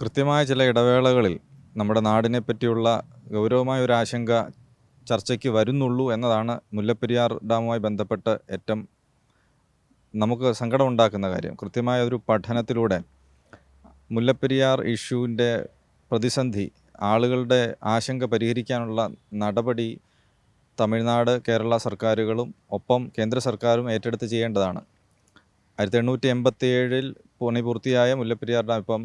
കൃത്യമായ ചില ഇടവേളകളിൽ നമ്മുടെ നാടിനെ പറ്റിയുള്ള ഗൗരവമായ ഒരു ആശങ്ക ചർച്ചയ്ക്ക് വരുന്നുള്ളൂ എന്നതാണ് മുല്ലപ്പെരിയാർ ഡാമുമായി ബന്ധപ്പെട്ട് ഏറ്റവും നമുക്ക് സങ്കടമുണ്ടാക്കുന്ന കാര്യം. കൃത്യമായ ഒരു പഠനത്തിലൂടെ മുല്ലപ്പെരിയാർ ഇഷ്യൂവിന്റെ പ്രതിസന്ധി ആളുകളുടെ ആശങ്ക പരിഹരിക്കാനുള്ള നടപടി തമിഴ്നാട് കേരള സർക്കാരുകളും ഒപ്പം കേന്ദ്ര സർക്കാരും ഏറ്റെടുത്ത് ചെയ്യേണ്ടതാണ്. ആയിരത്തി എണ്ണൂറ്റി എൺപത്തി ഏഴിൽ പണി പൂർത്തിയായ മുല്ലപ്പെരിയാർ ഡാം ഇപ്പം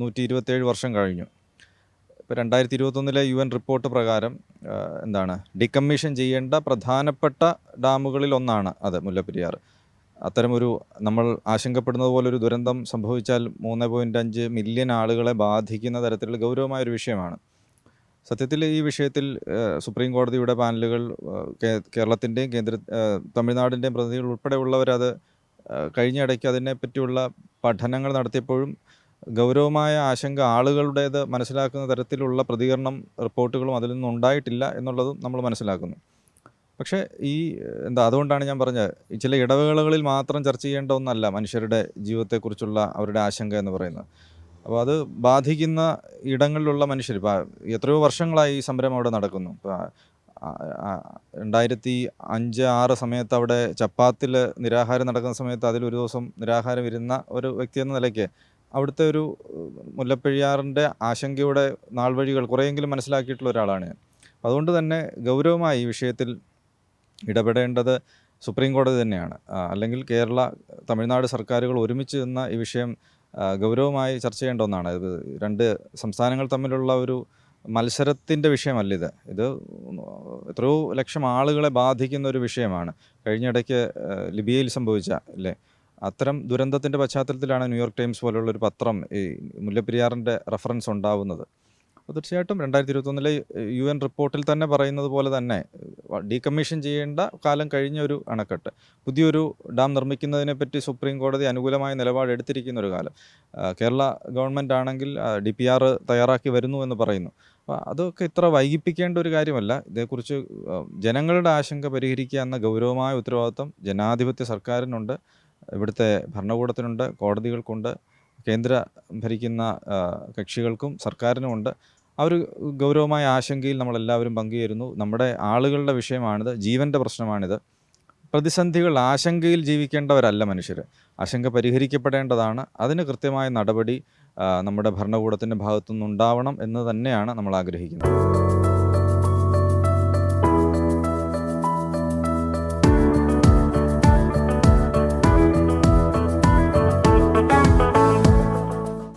നൂറ്റി ഇരുപത്തേഴ് വർഷം കഴിഞ്ഞു. ഇപ്പോൾ രണ്ടായിരത്തി ഇരുപത്തൊന്നിലെ യു എൻ റിപ്പോർട്ട് പ്രകാരം എന്താണ് ഡിക്കമ്മീഷൻ ചെയ്യേണ്ട പ്രധാനപ്പെട്ട ഡാമുകളിൽ ഒന്നാണ് അത് മുല്ലപ്പെരിയാർ. അത്തരമൊരു നമ്മൾ ആശങ്കപ്പെടുന്നത് ഒരു ദുരന്തം സംഭവിച്ചാൽ മൂന്ന് പോയിന്റ് അഞ്ച് മില്യൺ ആളുകളെ ബാധിക്കുന്ന തരത്തിലുള്ള ഗൗരവമായൊരു വിഷയമാണ്. സത്യത്തിൽ ഈ വിഷയത്തിൽ സുപ്രീം കോടതിയുടെ പാനലുകൾ കേരളത്തിന്റെയും കേന്ദ്ര തമിഴ്നാടിന്റെയും പ്രതിനിധികൾ ഉൾപ്പെടെയുള്ളവരത് കഴിഞ്ഞ ഇടയ്ക്ക് അതിനെപ്പറ്റിയുള്ള പഠനങ്ങൾ നടത്തിയപ്പോഴും ഗൗരവമായ ആശങ്ക ആളുകളുടേത് മനസ്സിലാക്കുന്ന തരത്തിലുള്ള പ്രതികരണം റിപ്പോർട്ടുകളും അതിൽ നിന്നും ഉണ്ടായിട്ടില്ല എന്നുള്ളതും നമ്മൾ മനസ്സിലാക്കുന്നു. പക്ഷേ ഈ എന്താ അതുകൊണ്ടാണ് ഞാൻ പറഞ്ഞത്. ചില ഇടവേളകളിൽ മാത്രം ചർച്ച ചെയ്യേണ്ട ഒന്നല്ല മനുഷ്യരുടെ ജീവിതത്തെക്കുറിച്ചുള്ള അവരുടെ ആശങ്ക എന്ന് പറയുന്നത്. അപ്പോൾ അത് ബാധിക്കുന്ന ഇടങ്ങളിലുള്ള മനുഷ്യർ ഇപ്പോൾ എത്രയോ വർഷങ്ങളായി ഈ സംരംഭം അവിടെ നടക്കുന്നു. ഇപ്പോൾ രണ്ടായിരത്തി അഞ്ച് ആറ് സമയത്ത് അവിടെ ചപ്പാത്തിൽ നിരാഹാരം നടക്കുന്ന സമയത്ത് അതിൽ ഒരു ദിവസം നിരാഹാരം ഇരുന്ന ഒരു വ്യക്തി എന്ന നിലയ്ക്ക് അവിടുത്തെ ഒരു മുല്ലപ്പെരിയാറിന്റെ ആശങ്കയുടെ നാൾ വഴികൾ കുറേയെങ്കിലും മനസ്സിലാക്കിയിട്ടുള്ള ഒരാളാണ് ഞാൻ. അതുകൊണ്ട് തന്നെ ഗൗരവമായി ഈ വിഷയത്തിൽ ഇടപെടേണ്ടത് സുപ്രീം കോടതി തന്നെയാണ്. അല്ലെങ്കിൽ കേരള തമിഴ്നാട് സർക്കാരുകൾ ഒരുമിച്ച് നിന്ന ഈ വിഷയം ഗൗരവമായി ചർച്ച ചെയ്യേണ്ട ഒന്നാണ്. ഇത് രണ്ട് സംസ്ഥാനങ്ങൾ തമ്മിലുള്ള ഒരു മത്സരത്തിന്റെ വിഷയമല്ല ഇത്. ഇത് എത്രയോ ലക്ഷം ആളുകളെ ബാധിക്കുന്ന ഒരു വിഷയമാണ്. കഴിഞ്ഞിടയ്ക്ക് ലിബിയയിൽ സംഭവിച്ച അല്ലേ? അത്തരം ദുരന്തത്തിന്റെ പശ്ചാത്തലത്തിലാണ് ന്യൂയോർക്ക് ടൈംസ് പോലുള്ള ഒരു പത്രം ഈ മുല്ലപ്പെരിയാറിന്റെ റെഫറൻസ് ഉണ്ടാവുന്നത്. അപ്പോൾ തീർച്ചയായിട്ടും രണ്ടായിരത്തി ഇരുപത്തൊന്നിലെ യു എൻ റിപ്പോർട്ടിൽ തന്നെ പറയുന്നത് പോലെ തന്നെ ഡീകമ്മീഷൻ ചെയ്യേണ്ട കാലം കഴിഞ്ഞ ഒരു അണക്കെട്ട് പുതിയൊരു ഡാം നിർമ്മിക്കുന്നതിനെപ്പറ്റി സുപ്രീം കോടതി അനുകൂലമായ നിലപാടെടുത്തിരിക്കുന്ന ഒരു കാലം. കേരള ഗവൺമെന്റ് ആണെങ്കിൽ ഡി പി ആർ തയ്യാറാക്കി വരുന്നു എന്ന് പറയുന്നു. അപ്പോൾ അതൊക്കെ ഇത്ര വൈകിപ്പിക്കേണ്ട ഒരു കാര്യമല്ല. ഇതേക്കുറിച്ച് ജനങ്ങളുടെ ആശങ്ക പരിഹരിക്കുക എന്ന ഗൗരവമായ ഉത്തരവാദിത്വം ജനാധിപത്യ സർക്കാരിനുണ്ട്. ഇവിടുത്തെ ഭരണകൂടത്തിനുണ്ട് കോടതികൾക്കുണ്ട് കേന്ദ്ര ഭരിക്കുന്ന കക്ഷികൾക്കും സർക്കാരിനുമുണ്ട്. ആ ഒരു ഗൗരവമായ ആശങ്കയിൽ നമ്മളെല്ലാവരും പങ്കുചേരുന്നു. നമ്മുടെ ആളുകളുടെ വിഷയമാണിത് ജീവന്റെ പ്രശ്നമാണിത്. പ്രതിസന്ധികൾ ആശങ്കയിൽ ജീവിക്കേണ്ടവരല്ല മനുഷ്യർ ആശങ്ക പരിഹരിക്കപ്പെടേണ്ടതാണ്. അതിന് കൃത്യമായ നടപടി നമ്മുടെ ഭരണകൂടത്തിന്റെ ഭാഗത്തുനിന്നുണ്ടാവണം എന്ന് തന്നെയാണ് നമ്മൾ ആഗ്രഹിക്കുന്നത്.